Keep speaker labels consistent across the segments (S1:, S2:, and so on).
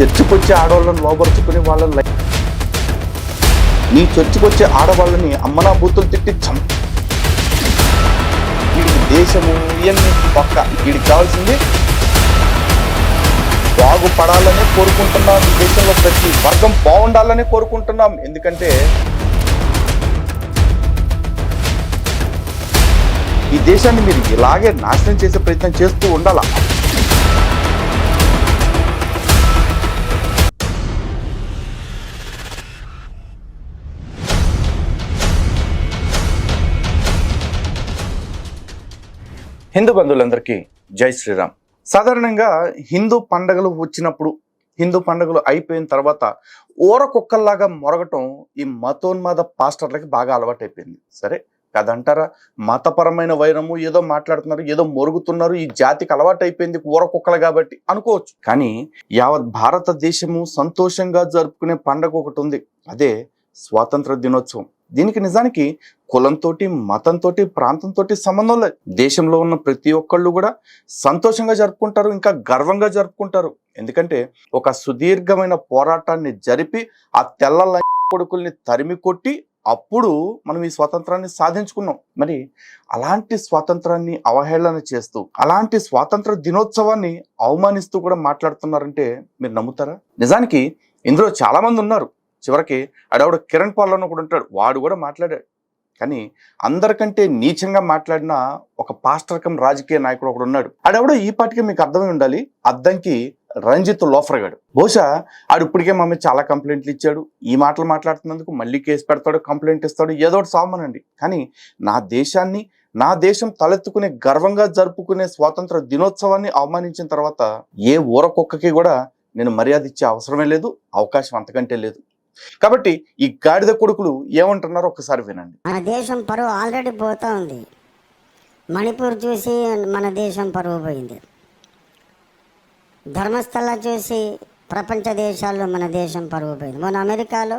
S1: చర్చికొచ్చే ఆడవాళ్ళని లోపరుచుకుని వాళ్ళని లైక్ నీ చర్చికొచ్చే ఆడవాళ్ళని అమ్మనా బూతులు తిట్టి చం వీడికి దేశము ఇవన్నీ పక్క. వీడికి కావాల్సింది బాగుపడాలని కోరుకుంటున్నాం. ఈ దేశంలో ప్రతి వర్గం బాగుండాలని కోరుకుంటున్నాం. ఎందుకంటే ఈ దేశాన్ని మీరు ఇలాగే నాశనం చేసే ప్రయత్నం చేస్తూ ఉండాలా? హిందూ బంధువులందరికీ జై శ్రీరామ్. సాధారణంగా హిందూ పండగలు వచ్చినప్పుడు హిందూ పండుగలు అయిపోయిన తర్వాత ఊర కుక్కల్లాగా మొరగటం ఈ మతోన్మాద పాస్టర్లకి బాగా అలవాటైపోయింది. సరే కదంటారా? మతపరమైన వైరము ఏదో మాట్లాడుతున్నారు ఏదో మొరుగుతున్నారు ఈ జాతికి అలవాటైపోయింది ఊర కుక్కలు కాబట్టి అనుకోవచ్చు. కానీ యావత్ భారతదేశము సంతోషంగా జరుపుకునే పండగ ఒకటి ఉంది. అదే స్వాతంత్ర దినోత్సవం. దీనికి నిజానికి కులంతోటి మతంతోటి ప్రాంతంతోటి సంబంధం లేదు. దేశంలో ఉన్న ప్రతి ఒక్కళ్ళు కూడా సంతోషంగా జరుపుకుంటారు ఇంకా గర్వంగా జరుపుకుంటారు. ఎందుకంటే ఒక సుదీర్ఘమైన పోరాటాన్ని జరిపి ఆ తెల్ల కొడుకుల్ని తరిమి కొట్టి అప్పుడు మనం ఈ స్వాతంత్రాన్ని సాధించుకున్నాం. మరి అలాంటి స్వాతంత్రాన్ని అవహేళన చేస్తూ అలాంటి స్వాతంత్ర దినోత్సవాన్ని అవమానిస్తూ కూడా మాట్లాడుతున్నారంటే మీరు నమ్ముతారా? నిజానికి ఇందులో చాలా మంది ఉన్నారు. చివరికి ఆడవాడు కిరణ్ పాల్లోనూ కూడా ఉంటాడు. వాడు కూడా మాట్లాడాడు. కానీ అందరికంటే నీచంగా మాట్లాడిన ఒక పాస్టర్కం రాజకీయ నాయకుడు ఒకడు ఉన్నాడు. ఆడెవడో ఈ పాటికి మీకు అర్థమై ఉండాలి. అద్దంకి రంజిత్ లోఫర్ బహుశా ఆడు ఇప్పటికే మా మీద చాలా కంప్లైంట్లు ఇచ్చాడు. ఈ మాటలు మాట్లాడుతున్నందుకు మళ్ళీ కేసు పెడతాడు కంప్లైంట్ ఇస్తాడు ఏదో ఒకటి సామానండి. కానీ నా దేశాన్ని నా దేశం తలెత్తుకునే గర్వంగా జరుపుకునే స్వాతంత్ర దినోత్సవాన్ని అవమానించిన తర్వాత ఏ ఊరకొక్కకి కూడా నేను మర్యాద ఇచ్చే అవసరమే లేదు అవకాశం అంతకంటే లేదు. కాబట్టి ఈ గాడిద కొడుకులు ఏమంటున్నారో ఒకసారి వినండి.
S2: మన దేశం పరువు ఆల్రెడీ పోతా ఉంది. మణిపూర్ చూసి మన దేశం పరువు పోయింది. ధర్మస్థల చూసి ప్రపంచ దేశాల్లో మన దేశం పరువు పోయింది. మొన్న అమెరికాలో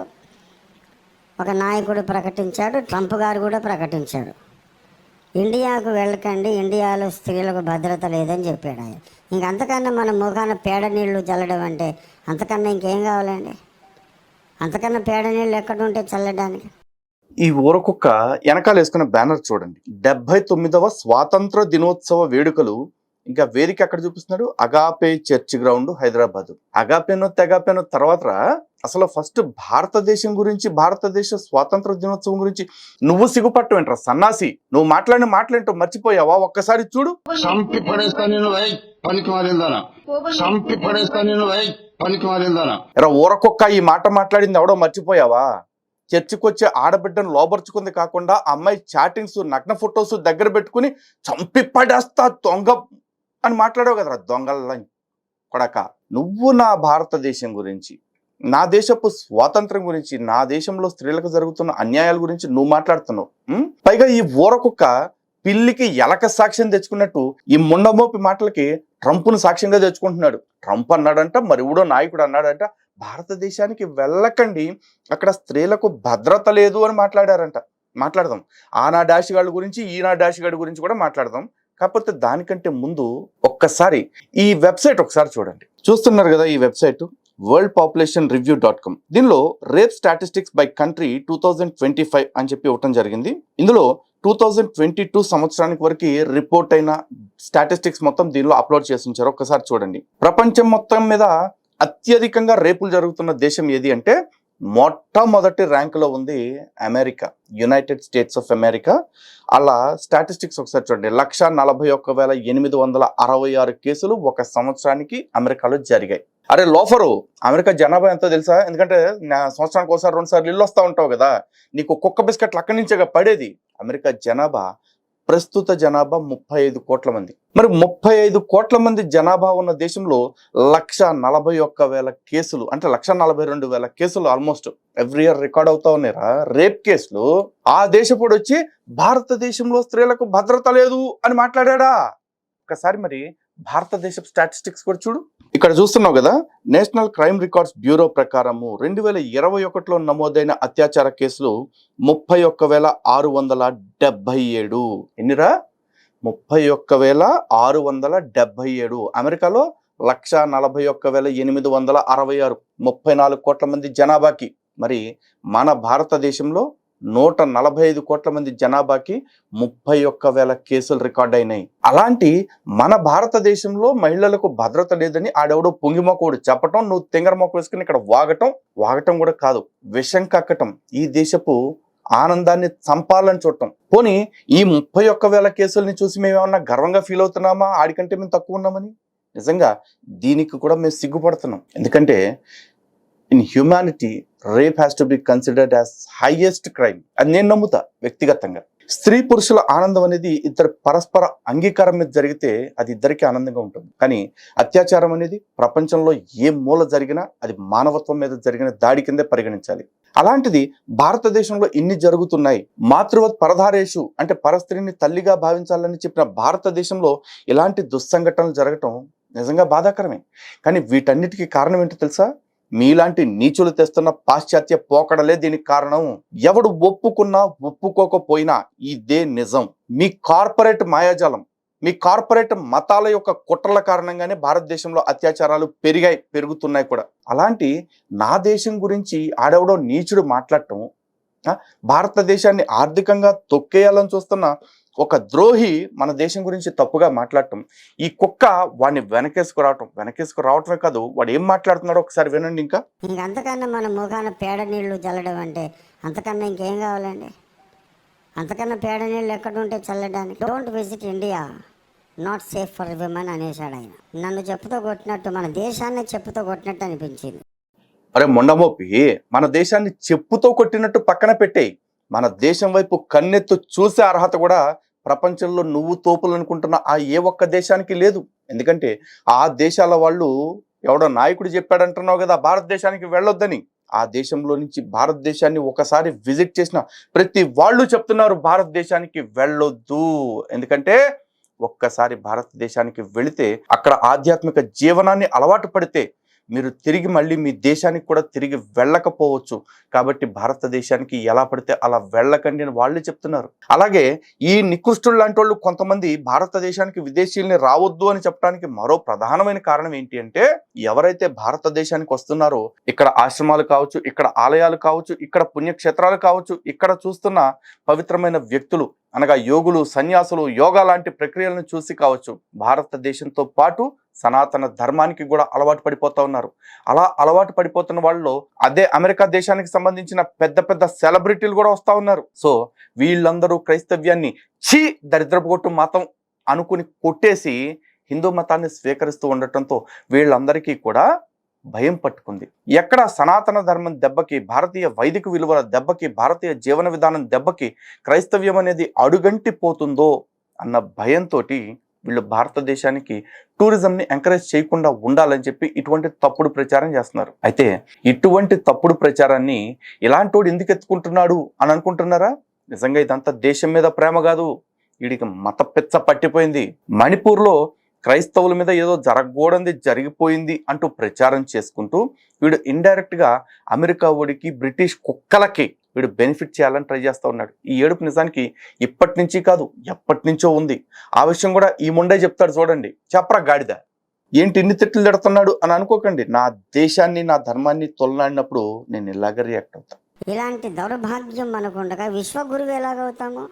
S2: ఒక నాయకుడు ప్రకటించాడు ట్రంప్ గారు కూడా ప్రకటించాడు ఇండియాకు వెళ్ళకండి ఇండియాలో స్త్రీలకు భద్రత లేదని చెప్పాడు ఆయన. ఇంక అంతకన్నా మన ముఖాన పేడ నీళ్ళు చల్లడం అంటే అంతకన్నా ఇంకేం కావాలండి? అంతకన్నా పేడ నీళ్ళు ఎక్కడ ఉంటే చల్లడానికి.
S1: ఈ ఊరకుక్క వెనకాల వేసుకున్న బ్యానర్ చూడండి. డెబ్బై తొమ్మిదవ స్వాతంత్ర దినోత్సవ వేడుకలు ఇంకా వేదిక ఎక్కడ చూపిస్తున్నాడు? Agape church ground Hyderabad. అగాపేనో తెగాపేనో తర్వాత అసలు ఫస్ట్ భారతదేశం గురించి భారతదేశ స్వాతంత్ర దినోత్సవం గురించి నువ్వు సిగ్గుపట్టు ఏంట్రా సన్నాసి నువ్వు మాట్లాడిన మాటలేంటో మర్చిపోయావా? ఒక్కసారి చూడు.
S3: చంపి పడేస్తా నేను వై పనికి మారిందానా? చంపి పడేస్తా నేను వై పనికి మారిందానా?
S1: ఎరా ఊరకొక్క ఈ మాట మాట్లాడింది ఎవడో మర్చిపోయావా? చర్చికి వచ్చే ఆడబిడ్డను లోబరుచుకుంది కాకుండా ఆ అమ్మాయి చాటింగ్స్ నగ్న ఫొటోస్ దగ్గర పెట్టుకుని చంపి పడేస్తా దొంగ అని మాట్లాడావు కదరా దొంగల కొడక. నువ్వు నా భారతదేశం గురించి నా దేశపు స్వాతంత్రం గురించి నా దేశంలో స్త్రీలకు జరుగుతున్న అన్యాయాల గురించి నువ్వు మాట్లాడుతున్నావు పైగా ఈ ఊరకొక్క పిల్లికి ఎలక సాక్ష్యం తెచ్చుకున్నట్టు ఈ ముండమోపి మాటలకి ట్రంప్ను సాక్ష్యంగా తెచ్చుకుంటున్నాడు. ట్రంప్ అన్నాడంట మరి ఎవడో నాయకుడు అన్నాడంట భారతదేశానికి వెళ్ళకండి అక్కడ స్త్రీలకు భద్రత లేదు అని మాట్లాడారంట. మాట్లాడదాం. ఆనా డాష్ గురించి ఈనా డాష్ గురించి కూడా మాట్లాడదాం. కాకపోతే దానికంటే ముందు ఒక్కసారి ఈ వెబ్సైట్ ఒకసారి చూడండి. చూస్తున్నారు కదా ఈ website? World population review dot com దీనిలో rape statistics by country two thousand twenty five అని చెప్పి ఇవ్వటం జరిగింది. ఇందులో టూ థౌజండ్ ట్వంటీ టూ సంవత్సరానికి వరకు రిపోర్ట్ అయిన స్టాటిస్టిక్స్ మొత్తం దీనిలో అప్లోడ్ చేసి ఉంచారు. ఒక్కసారి చూడండి. ప్రపంచం మొత్తం మీద అత్యధికంగా రేపులు జరుగుతున్న దేశం ఏది అంటే మొట్టమొదటి ర్యాంకులో ఉంది America United States of America అలా స్టాటిస్టిక్స్ ఒకసారి చూడండి. లక్ష నలభై ఒక్క వేల ఎనిమిది వందల అరవై ఆరు కేసులు ఒక సంవత్సరానికి అమెరికాలో జరిగాయి. అరే లోఫరు అమెరికా జనాభా ఎంతో తెలుసా? ఎందుకంటే సంవత్సరానికి ఒకసారి రెండు సార్లు ఇల్లు వస్తూ ఉంటావు కదా. నీకు కుక్క బిస్కెట్లు అక్కడి నుంచే పడేది. అమెరికా జనాభా ప్రస్తుత జనాభా ముప్పై ఐదు కోట్ల మంది. మరి ముప్పై ఐదు కోట్ల మంది జనాభా ఉన్న దేశంలో లక్ష నలభై ఒక్క వేల కేసులు అంటే లక్ష నలభై రెండు వేల కేసులు ఆల్మోస్ట్ ఎవ్రీ ఇయర్ రికార్డ్ అవుతా ఉన్నారా రేప్ కేసులు ఆ దేశపుడు వచ్చి భారతదేశంలో స్త్రీలకు భద్రత లేదు అని మాట్లాడా ఒకసారి మరి భారతదేశ స్టాటిస్టిక్స్ కూడా చూడు. ఇక్కడ చూస్తున్నావు కదా నేషనల్ క్రైమ్ రికార్డ్స్ బ్యూరో ప్రకారము రెండు వేల ఇరవై ఒకటిలో నమోదైన అత్యాచార కేసులు ముప్పై ఒక్క వేల ఆరు వందల డెబ్బై ఏడు. ఎన్నిరా? ముప్పై ఒక్క వేల ఆరు వందల డెబ్బై ఏడు. అమెరికాలో లక్ష నలభై ఒక్క వేల ఎనిమిది వందల అరవై ఆరు. ముప్పై నాలుగు కోట్ల మంది జనాభాకి. మరి మన భారతదేశంలో నూట నలభై ఐదు కోట్ల మంది జనాభాకి ముప్పై ఒక్క వేల కేసులు రికార్డ్ అయినాయి. అలాంటి మన భారతదేశంలో మహిళలకు భద్రత లేదని ఆడెవడో పొంగిమొకడు చెప్పటం నువ్వు తింగర మొక్క వేసుకుని ఇక్కడ వాగటం వాగటం కూడా కాదు విషం కక్కటం. ఈ దేశపు ఆనందాన్ని చంపాలని చూడటం. పోనీ ఈ ముప్పై ఒక్క వేల కేసుల్ని చూసి మేమేమన్నా గర్వంగా ఫీల్ అవుతున్నామా? ఆడికంటే మేము తక్కువ ఉన్నామని? నిజంగా దీనికి కూడా మేము సిగ్గుపడుతున్నాం. ఎందుకంటే in humanity rape has to be considered as highest crime అని నేను నమ్ముతా వ్యక్తిగతంగా. స్త్రీ పురుషుల ఆనందం అనేది ఇద్దరు పరస్పర అంగీకారం మీద జరిగితే అది ఇద్దరికి ఆనందంగా ఉంటుంది. కానీ అత్యాచారం అనేది ప్రపంచంలో ఏ మూల జరిగినా అది మానవత్వం మీద జరిగిన దాడి కిందే పరిగణించాలి. అలాంటిది భారతదేశంలో ఇన్ని జరుగుతున్నాయి. మాతృవత్ పరధారేషు అంటే పరస్త్రీని తల్లిగా భావించాలని చెప్పిన భారతదేశంలో ఇలాంటి దుస్సంఘటనలు జరగటం నిజంగా బాధాకరమే. కానీ వీటన్నిటికీ కారణం ఏంటో తెలుసా? మీలాంటి నీచులు తెస్తున్న పాశ్చాత్య పోకడలే దీనికి కారణం. ఎవడు ఒప్పుకున్నా ఒప్పుకోకపోయినా ఇదే నిజం. మీ కార్పొరేట్ మాయాజాలం మీ కార్పొరేట్ మతాల యొక్క కుట్రల కారణంగానే భారతదేశంలో అత్యాచారాలు పెరిగాయి పెరుగుతున్నాయి కూడా. అలాంటి నా దేశం గురించి ఆడెవడో నీచుడు మాట్లాడటం భారతదేశాన్ని ఆర్థికంగా తొక్కేయాలని చూస్తున్న ఒక ద్రోహి మన దేశం గురించి తప్పుగా మాట్లాడటం. ఈ కుక్క వాడిని వెనకేసుకు రావటం రావటమే కాదు వాడు ఏం మాట్లాడుతున్నాడో ఒకసారి వినండి ఇంకా.
S2: ఇంకంతకన్నా మన ముఖాన పేడ నీళ్ళు చల్లడం అంటే అంతకన్నా ఇంకేం కావాలండి? అంతకన్నా పేడ నీళ్ళు ఎక్కడ ఉంటే చల్లడానికి? Don't visit India not safe for women అనేసాడు ఆయన. నన్ను చెప్పుతో కొట్టినట్టు మన దేశాన్ని చెప్పుతో కొట్టినట్టు అనిపించింది.
S1: అరే మొండమోపి మన దేశాన్ని చెప్పుతో కొట్టినట్టు పక్కన పెట్టేయి. మన దేశం వైపు కన్నెత్తు చూసే అర్హత కూడా ప్రపంచంలో నువ్వు తోపులు అనుకుంటున్న ఆ ఏ ఒక్క దేశానికి లేదు. ఎందుకంటే ఆ దేశాల వాళ్ళు ఎవడో నాయకుడు చెప్పాడంటున్నావు కదా భారతదేశానికి వెళ్ళొద్దని. ఆ దేశంలో నుంచి భారతదేశాన్ని ఒకసారి విజిట్ చేసిన ప్రతి వాళ్ళు చెప్తున్నారు భారతదేశానికి వెళ్ళొద్దు. ఎందుకంటే ఒక్కసారి భారతదేశానికి వెళితే అక్కడ ఆధ్యాత్మిక జీవనాన్ని అలవాటు పడితే మీరు తిరిగి మళ్ళీ మీ దేశానికి కూడా తిరిగి వెళ్ళకపోవచ్చు. కాబట్టి భారతదేశానికి ఎలా పడితే అలా వెళ్ళకండి అని వాళ్ళే చెప్తున్నారు. అలాగే ఈ నికృష్టులు లాంటి వాళ్ళు కొంతమంది భారతదేశానికి విదేశీయుల్ని రావద్దు అని చెప్పడానికి మరో ప్రధానమైన కారణం ఏంటి అంటే ఎవరైతే భారతదేశానికి వస్తున్నారో ఇక్కడ ఆశ్రమాలు కావచ్చు ఇక్కడ ఆలయాలు కావచ్చు ఇక్కడ పుణ్యక్షేత్రాలు కావచ్చు ఇక్కడ చూస్తున్న పవిత్రమైన వ్యక్తులు అనగా యోగులు సన్యాసులు యోగా లాంటి ప్రక్రియలను చూసి కావచ్చు భారతదేశంతో పాటు సనాతన ధర్మానికి కూడా అలవాటు పడిపోతూ ఉన్నారు. అలా అలవాటు పడిపోతున్న వాళ్ళు అదే అమెరికా దేశానికి సంబంధించిన పెద్ద పెద్ద సెలబ్రిటీలు కూడా వస్తూ ఉన్నారు. సో వీళ్ళందరూ క్రైస్తవ్యాన్ని చీ దరిద్రపు కొట్టు మతం అనుకుని కొట్టేసి హిందూ మతాన్ని స్వీకరిస్తూ ఉండటంతో వీళ్ళందరికీ కూడా భయం పట్టుకుంది. ఎక్కడ సనాతన ధర్మం దెబ్బకి భారతీయ వైదిక విలువల దెబ్బకి భారతీయ జీవన విధానం దెబ్బకి క్రైస్తవ్యం అనేది అడుగంటి పోతుందో అన్న భయంతో వీళ్ళు భారతదేశానికి టూరిజంని ఎంకరేజ్ చేయకుండా ఉండాలని చెప్పి ఇటువంటి తప్పుడు ప్రచారం చేస్తున్నారు. అయితే ఇటువంటి తప్పుడు ప్రచారాన్ని ఇలాంటి వాడు ఎందుకు ఎత్తుకుంటున్నాడు అని అనుకుంటున్నారా? నిజంగా ఇదంతా దేశం మీద ప్రేమ కాదు. వీడికి మత పిచ్చ పట్టిపోయింది. మణిపూర్లో క్రైస్తవుల మీద ఏదో జరగకూడంది జరిగిపోయింది అంటూ ప్రచారం చేసుకుంటూ వీడు ఇండైరెక్ట్గా అమెరికా ఒడికి బ్రిటిష్ కుక్కలకి వీడు బెనిఫిట్ చేయాలని ట్రై చేస్తూ ఉన్నాడు. ఈ ఏడుపు నిజానికి ఇప్పటి నుంచి కాదు ఎప్పటి నుంచో ఉంది. ఆ విషయం కూడా ఈ ముండే చెప్తాడు చూడండి. చెప్పరా గాడిద? ఏంటి ఇన్ని తిట్లు తిడుతున్నాడు అని అనుకోకండి. నా దేశాన్ని నా ధర్మాన్ని తొలనాడినప్పుడు నేను ఇలాగ రియాక్ట్ అవుతాను
S2: ఇలాంటి దౌర్భాగ్యం మనకుండగా విశ్వగురువు ఎలాగవుతాము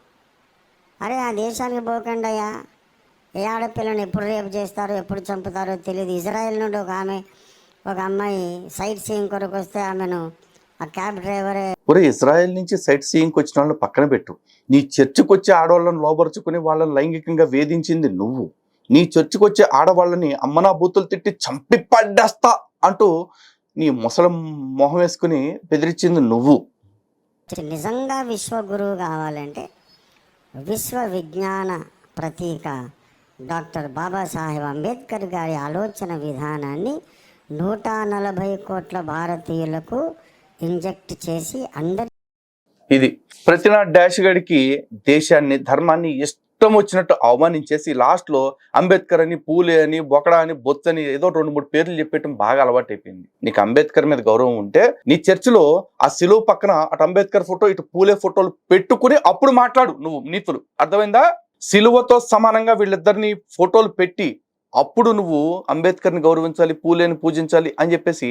S2: అరే ఆ దేశానికి పోకండి అయ్యా ఏ ఆడపిల్లని ఎప్పుడు రేపు చేస్తారో ఎప్పుడు చంపుతారో తెలియదు ఇజ్రాయెల్ నుండి ఒక ఆమె ఒక అమ్మాయి సైట్ సీయింగ్ కొరకు వస్తే ఆమెను ఆ క్యాబ్ డ్రైవరే.
S1: ఒరే ఇజ్రాయెల్ నుంచి సైట్ సీయింగ్కి వచ్చిన వాళ్ళని పక్కన పెట్టు. నీ చర్చికి వచ్చే ఆడవాళ్ళని లోబరుచుకుని వాళ్ళని లైంగికంగా వేధించింది నువ్వు. నీ చర్చికి వచ్చే ఆడవాళ్ళని అమ్మనా బూతులు తిట్టి చంపి పడ్డేస్తా అంటూ నీ ముసలం మొహం వేసుకుని బెదిరించింది నువ్వు.
S2: నిజంగా విశ్వగురువు కావాలంటే విశ్వ విజ్ఞాన ప్రతీక డాక్టర్ బాబాసాహెబ్ అంబేద్కర్ గారి ఆలోచన విధానాన్ని నూట నలభై కోట్ల భారతీయులకు ఇంజెక్ట్ చేసి అందరి
S1: ఇది ప్రతినాథ్ డాష్ గడికి దేశాన్ని ధర్మాన్ని ఇష్టం వచ్చినట్టు అవమానించేసి లాస్ట్లో అంబేద్కర్ అని పూలే అని బొకడా అని బొత్స్ అని ఏదో రెండు మూడు పేర్లు చెప్పేయటం బాగా అలవాటు అయిపోయింది నీకు అంబేద్కర్ మీద గౌరవం ఉంటే నీ చర్చిలో ఆ సిలువ పక్కన అటు అంబేద్కర్ ఫోటో ఇటు పూలే ఫోటోలు పెట్టుకుని అప్పుడు మాట్లాడు నువ్వు నీతులు. అర్థమైందా? సిలువతో సమానంగా వీళ్ళిద్దరిని ఫోటోలు పెట్టి అప్పుడు నువ్వు అంబేద్కర్ని గౌరవించాలి పూలేని పూజించాలి అని చెప్పేసి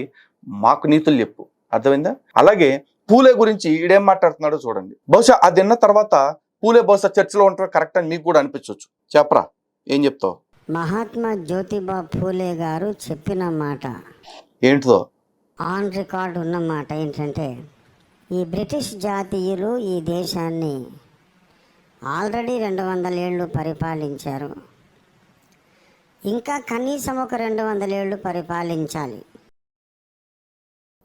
S1: మాకు నీతులు చెప్పు. అర్థమైందా? అలాగే పూలే గురించి ఈడేం మాట్లాడుతున్నాడో చూడండి. బహుశా అది విన్న తర్వాత పూలే బహుశా చర్చిలో ఉంటారు కరెక్ట్ అని మీకు కూడా అనిపించవచ్చు చెప్పరా? ఏం చెప్తావు?
S2: మహాత్మా జ్యోతిబా ఫూలే గారు చెప్పిన మాట.
S1: ఏంటిదో?
S2: ఆన్ రికార్డ్ ఉన్న మాట ఏంటంటే ఈ బ్రిటిష్ జాతీయులు ఈ దేశాన్ని ఆల్రెడీ రెండు వందల ఏళ్ళు పరిపాలించారు. ఇంకా కనీసం ఒక రెండు వందల ఏళ్ళు పరిపాలించాలి.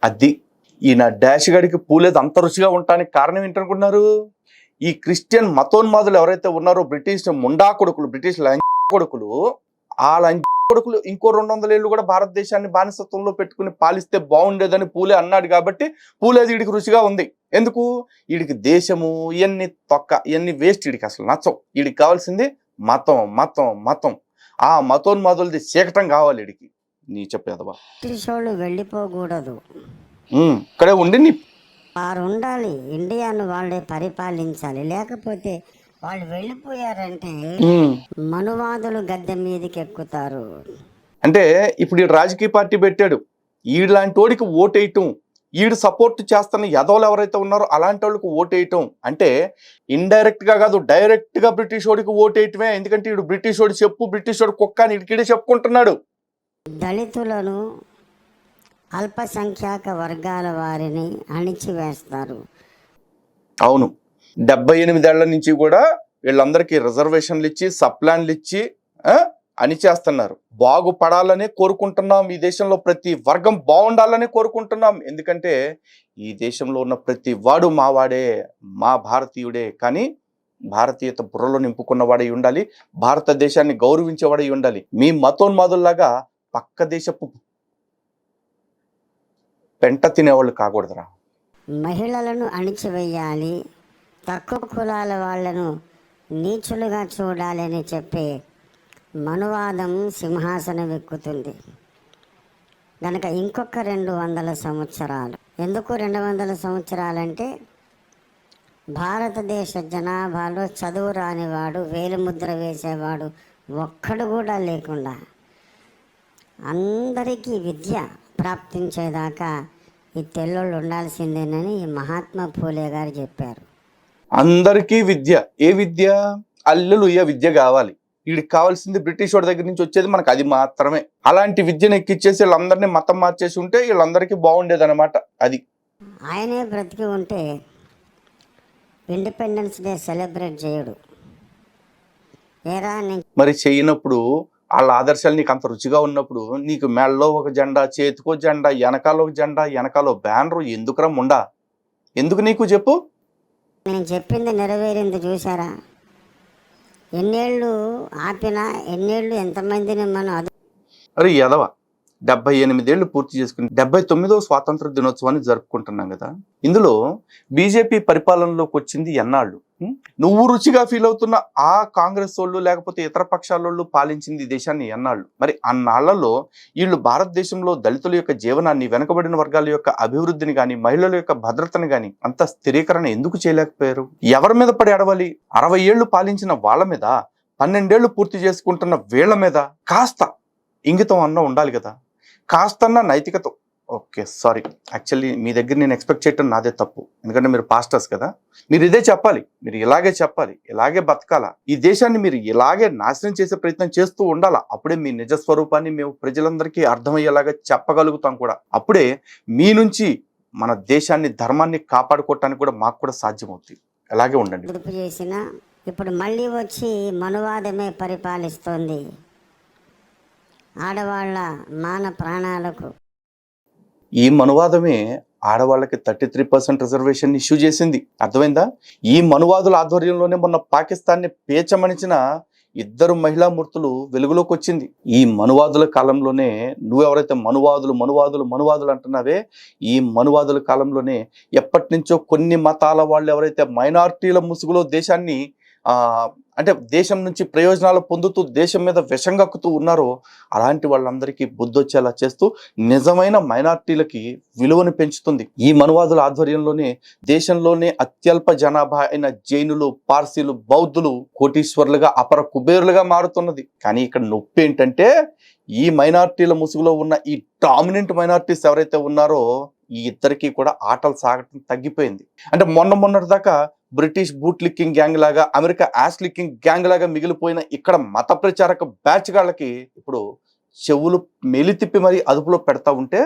S1: అది ఈయన డాష్ గడికి పూలేదు అంత రుచిగా ఉండటానికి కారణం ఏంటనుకున్నారు ఈ క్రిస్టియన్ మతోన్మాదులు ఎవరైతే ఉన్నారో బ్రిటిష్ ముండా కొడుకులు బ్రిటిష్ లంచ కొడుకులు ఆ లంచ కొడుకులు ఇంకో రెండు వందల ఏళ్ళు కూడా భారతదేశాన్ని బానిసత్వంలో పెట్టుకుని పాలిస్తే బాగుండేదని పూలే అన్నాడు కాబట్టి పూలేదు వీడికి రుచిగా ఉంది. ఎందుకు? వీడికి దేశము ఇవన్నీ తొక్క ఇవన్నీ వేస్ట్ వీడికి అసలు నచ్చవు. వీడికి కావాల్సింది మతం మతం మతం. ఆ మతోన్మాదులది చీకటం కావాలి వీడికి నీ చెప్పేదవా
S2: బ్రిటిష్ వాళ్ళు వెళ్ళిపోకూడదు.
S1: ఇక్కడే ఉండి
S2: వారు ఉండాలి. ఇండియాను వాళ్ళే పరిపాలించాలి. లేకపోతే వాళ్ళు వెళ్ళిపోయారంటే. మనువాదులు గద్దె మీదకి ఎక్కుతారు
S1: అంటే ఇప్పుడు రాజకీయ పార్టీ పెట్టాడు. ఈలాంటి వాడికి ఓటేయటం ఈడు సపోర్ట్ చేస్తున్న యదవులు ఎవరైతే ఉన్నారో అలాంటి వాళ్ళకి ఓటేయటం అంటే ఇండైరెక్ట్గా కాదు డైరెక్ట్గా బ్రిటిష్ వాడికి ఓటేయటమే. ఎందుకంటే ఈడు బ్రిటిష్ వాడు చెప్పు బ్రిటిష్ వాడు కుక్క అని ఇడికిడే చెప్పుకుంటున్నాడు.
S2: దళితులను అల్పసంఖ్యాక వర్గాల వారిని అణిచివేస్తారు.
S1: అవును. డెబ్బై ఎనిమిదేళ్ళ నుంచి కూడా వీళ్ళందరికీ రిజర్వేషన్లు ఇచ్చి సప్లాన్లు ఇచ్చి ఆ, అని చేస్తున్నారు బాగుపడాలనే కోరుకుంటున్నాం ఈ దేశంలో ప్రతి వర్గం బాగుండాలనే కోరుకుంటున్నాం. ఎందుకంటే ఈ దేశంలో ఉన్న ప్రతి వాడు మావాడే మా భారతీయుడే. కానీ భారతీయత బుర్రలో నింపుకున్నవాడై ఉండాలి భారతదేశాన్ని గౌరవించేవాడై ఉండాలి. మీ మతోన్మాదుల్లాగా పక్క దేశపు పెంట తినేవాళ్ళు కాకూడదురా.
S2: మహిళలను అణిచివేయాలి తక్కువ కులాల వాళ్ళను నీచులుగా చూడాలని చెప్పే మనువాదం సింహాసనం ఎక్కుతుంది. గనక ఇంకొక రెండు వందల సంవత్సరాలు. ఎందుకు రెండు వందల సంవత్సరాలంటే భారతదేశ జనాభాలో చదువు రానివాడు వేలుముద్ర వేసేవాడు ఒక్కడు కూడా లేకుండా అందరికీ విద్య ప్రాప్తించేదాకా ఈ తెల్లోళ్ళు ఉండాల్సిందేనని ఈ మహాత్మా ఫూలే గారు చెప్పారు.
S1: అందరికీ విద్య. ఏ విద్య? అల్లులుయ్య విద్య కావాలి. వీడికి కావాల్సింది బ్రిటిష్ వాడి దగ్గర నుంచి వచ్చేది మనకు అది మాత్రమే. అలాంటి విద్యను ఎక్కిచ్చేసి వీళ్ళందరినీ మతం మార్చేసి ఉంటే వీళ్ళందరికీ బాగుండేది అనమాట అది.
S2: ఆయనే బ్రతికి ఉంటే ఇండిపెండెన్స్ డే సెలబ్రేట్ చేయడు.
S1: మరి చేయనప్పుడు వాళ్ళ ఆదర్శాలు నీకు అంత రుచిగా ఉన్నప్పుడు నీకు మెడలో ఒక జెండా చేతికో జెండా వెనకాల ఒక జెండా వెనకాల బ్యానరు ఎందుకురా ముండా? ఎందుకు నీకు చెప్పు?
S2: నేను చెప్పింది నెరవేరింది చూసారా ఎన్నేళ్ళు ఆపినా ఎన్నేళ్ళు ఎంతమందిని మనం అదు
S1: అరే ఎదవ డెబ్బై ఎనిమిదేళ్ళు పూర్తి చేసుకుని డెబ్బై తొమ్మిదవ స్వాతంత్ర దినోత్సవాన్ని జరుపుకుంటున్నాం కదా. ఇందులో బీజేపీ పరిపాలనలోకి వచ్చింది ఎన్నాళ్ళు? నువ్వు రుచిగా ఫీల్ అవుతున్న ఆ కాంగ్రెస్ వాళ్ళు లేకపోతే ఇతర పక్షాలోళ్ళు పాలించింది ఈ దేశాన్ని ఎన్నాళ్ళు? మరి అన్నాళ్ళలో వీళ్ళు భారతదేశంలో దళితుల యొక్క జీవనాన్ని వెనుకబడిన వర్గాల యొక్క అభివృద్ధిని కానీ మహిళల యొక్క భద్రతను కానీ అంత స్థిరీకరణ ఎందుకు చేయలేకపోయారు? ఎవరి మీద పడి అడవాలి అరవై ఏళ్ళు పాలించిన వాళ్ళ మీద పన్నెండేళ్ళు పూర్తి చేసుకుంటున్న వీళ్ళ మీద కాస్త ఇంగితం అన్న ఉండాలి కదా. కాస్తన్న నైతికత. Okay sorry. యాక్చువల్లీ మీ దగ్గర నేను ఎక్స్పెక్ట్ చేయటం నాదే తప్పు. ఎందుకంటే మీరు పాస్టర్స్ కదా. మీరు ఇదే చెప్పాలి. మీరు ఇలాగే చెప్పాలి. ఇలాగే బతకాల. ఈ దేశాన్ని మీరు ఇలాగే నాశనం చేసే ప్రయత్నం చేస్తూ ఉండాలా? అప్పుడే మీ నిజ స్వరూపాన్ని మేము ప్రజలందరికీ అర్థమయ్యేలాగా చెప్పగలుగుతాం కూడా. అప్పుడే మీ నుంచి మన దేశాన్ని ధర్మాన్ని కాపాడుకోవటానికి కూడా మాకు కూడా సాధ్యమవుతుంది. అలాగే ఉండండి.
S2: చేసిన ఇప్పుడు మళ్ళీ వచ్చి మనువాదమే పరిపాలిస్తోంది. ఆడవాళ్ళ మాన ప్రాణాలకు.
S1: ఈ మనువాదమే ఆడవాళ్ళకి thirty three percent reservation issue చేసింది. అర్థమైందా? ఈ మనువాదుల ఆధ్వర్యంలోనే మొన్న పాకిస్తాన్ని పేచమణిచిన ఇద్దరు మహిళా మూర్తులు వెలుగులోకి వచ్చింది. ఈ మనువాదుల కాలంలోనే నువ్వెవరైతే మనువాదులు మనువాదులు మనువాదులు అంటున్నావే ఈ మనువాదుల కాలంలోనే ఎప్పటి నుంచో కొన్ని మతాల వాళ్ళు ఎవరైతే మైనారిటీల ముసుగులో దేశాన్ని అంటే దేశం నుంచి ప్రయోజనాలు పొందుతూ దేశం మీద విషంగక్కుతూ ఉన్నారో అలాంటి వాళ్ళందరికీ బుద్ధొచ్చేలా చేస్తూ నిజమైన మైనార్టీలకి విలువను పెంచుతుంది. ఈ మనువాదుల ఆధ్వర్యంలోనే దేశంలోనే అత్యల్ప జనాభా అయిన జైనులు పార్సీలు బౌద్ధులు కోటీశ్వర్లుగా అపర కుబేరులుగా మారుతున్నది. కానీ ఇక్కడ నొప్పి ఏంటంటే ఈ మైనార్టీల ముసుగులో ఉన్న ఈ డామినెంట్ మైనార్టీస్ ఎవరైతే ఉన్నారో ఈ ఇద్దరికి కూడా ఆటలు సాగటం తగ్గిపోయింది. అంటే మొన్న మొన్నటి దాకా బ్రిటిష్ బూట్ లిక్కింగ్ గ్యాంగ్ లాగా అమెరికా యాస్ లిక్కింగ్ గ్యాంగ్ లాగా మిగిలిపోయిన ఇక్కడ మత ప్రచారక బ్యాచ్ గాళ్ళకి ఇప్పుడు చెవులు మెలితిప్పి మరీ అదుపులో పెడతా ఉంటే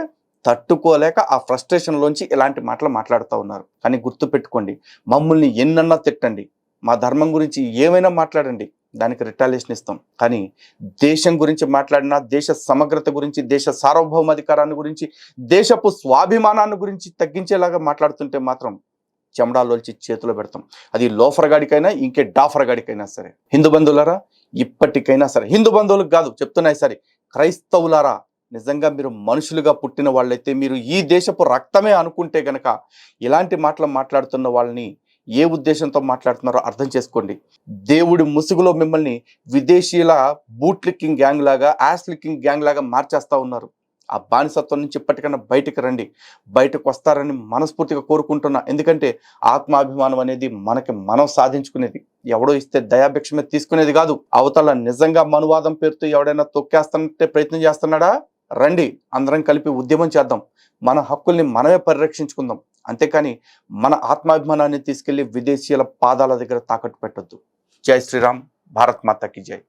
S1: తట్టుకోలేక ఆ ఫ్రస్ట్రేషన్లోంచి ఇలాంటి మాటలు మాట్లాడుతూ ఉన్నారు. కానీ గుర్తుపెట్టుకోండి మమ్మల్ని ఎన్నన్నా తిట్టండి మా ధర్మం గురించి ఏమైనా మాట్లాడండి దానికి రిటాలియేషన్ ఇస్తాం. కానీ దేశం గురించి మాట్లాడినా దేశ సమగ్రత గురించి దేశ సార్వభౌమాధికారాన్ని గురించి దేశపు స్వాభిమానాన్ని గురించి తగ్గించేలాగా మాట్లాడుతుంటే మాత్రం చెమడాలోంచి చేతిలో పెడతాం. అది లోఫర్ గాడికైనా ఇంకే డాఫర్ గాడికైనా సరే. హిందూ బంధువులారా ఇప్పటికైనా సరే హిందూ బంధువులకు కాదు చెప్తున్నాయి సరే క్రైస్తవులారా నిజంగా మీరు మనుషులుగా పుట్టిన వాళ్ళైతే మీరు ఈ దేశపు రక్తమే అనుకుంటే గనక ఇలాంటి మాటలు మాట్లాడుతున్న వాళ్ళని ఏ ఉద్దేశంతో మాట్లాడుతున్నారో అర్థం చేసుకోండి. దేవుడి ముసుగులో మిమ్మల్ని విదేశీయుల బూట్ లిక్కింగ్ గ్యాంగ్ లాగా యాస్ లిక్కింగ్ గ్యాంగ్ లాగా మార్చేస్తా ఉన్నారు. ఆ బానిసత్వం నుంచి ఇప్పటికైనా బయటకు రండి. బయటకు వస్తారని మనస్ఫూర్తిగా కోరుకుంటున్నా. ఎందుకంటే ఆత్మాభిమానం అనేది మనకి మనం సాధించుకునేది. ఎవడో ఇస్తే దయాభిక్షమే తీసుకునేది కాదు. అవతల నిజంగా మనువాదం పేరుతో ఎవడైనా తొక్కేస్తానంటే ప్రయత్నం చేస్తున్నాడా? రండి. అందరం కలిపి ఉద్యమం చేద్దాం. మన హక్కుల్ని మనమే పరిరక్షించుకుందాం. అంతేకాని మన ఆత్మాభిమానాన్ని తీసుకెళ్ళి విదేశీయుల పాదాల దగ్గర తాకట్టు పెట్టొద్దు. జై శ్రీరామ్. భారత్ మాతాకి జై.